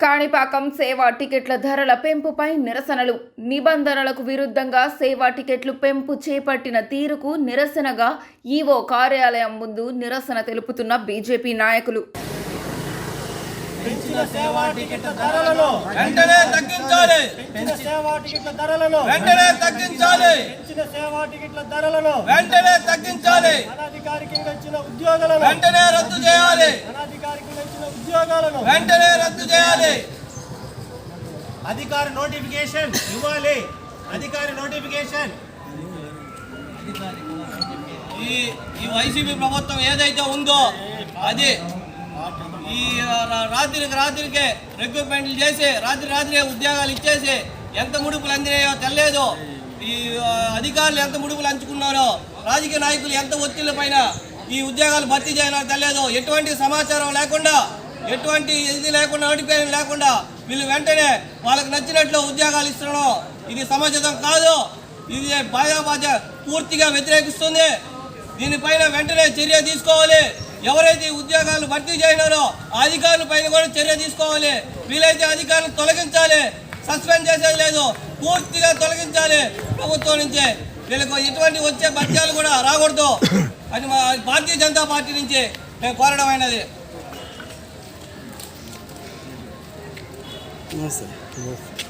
కాణిపాకం సేవా టికెట్ల ధరల పెంపుపై నిరసనలు. నిబంధనలకు విరుద్ధంగా సేవా టికెట్లు పెంపు చేపట్టిన తీరుకు నిరసనగా ఈవో కార్యాలయం ముందు నిరసన తెలుపుతున్న బీజేపీ నాయకులు. పెంచిన సేవా టికెట్ల ధరలను వెంటనే తగ్గించాలి. పెంచిన సేవా టికెట్ల ధరలను వెంటనే తగ్గించాలి. పెంచిన సేవా టికెట్ల ధరలను వెంటనే తగ్గించాలి. అనధికారికంగా ఇచ్చిన ఉద్యోగాలను వెంటనే రద్దు చేయాలి. అనధికారికంగా ఇచ్చిన ఉద్యోగాలను వెంటనే రద్దు చేయాలి. అధికారి నోటిఫికేషన్ ఇవ్వాలి. అధికారి నోటిఫికేషన్. ఈ ఈ వైసీపీ ప్రభుత్వం ఏదైతే ఉందో అది ఈ రాత్రికి రాత్రికే రిక్రూట్మెంట్లు చేసి రాత్రి రాత్రి ఉద్యోగాలు ఇచ్చేసి ఎంత ముడుపులు అందినాయో తెలియదు ఈ అధికారులు ఎంత ముడుపులు అంచుకున్నారో రాజకీయ నాయకులు ఎంత ఒత్తిళ్ళ పైన ఈ ఉద్యోగాలు భర్తీ చేయాలో తెలియదు ఎటువంటి సమాచారం లేకుండా ఎటువంటి ఇది లేకుండా నోటిఫికేషన్ లేకుండా వీళ్ళు వెంటనే వాళ్ళకి నచ్చినట్లు ఉద్యోగాలు ఇస్తున్నాం ఇది సమాజం కాదు. ఇది బాధ్య పూర్తిగా వ్యతిరేకిస్తుంది. దీనిపైన వెంటనే చర్య తీసుకోవాలి. ఎవరైతే ఉద్యోగాలు భర్తీ చేయనారో ఆ అధికారుల పైన కూడా చర్య తీసుకోవాలి. వీలైతే అధికారులు తొలగించాలి. సస్పెండ్ చేసేది లేదు. పూర్తిగా తొలగించాలి. ప్రభుత్వం నుంచి వీళ్ళకు ఎటువంటి వచ్చే భత్యాలు కూడా రాకూడదు. అది మా భారతీయ జనతా పార్టీ నుంచి మేము కోరడం అయినది 弄死，弄死。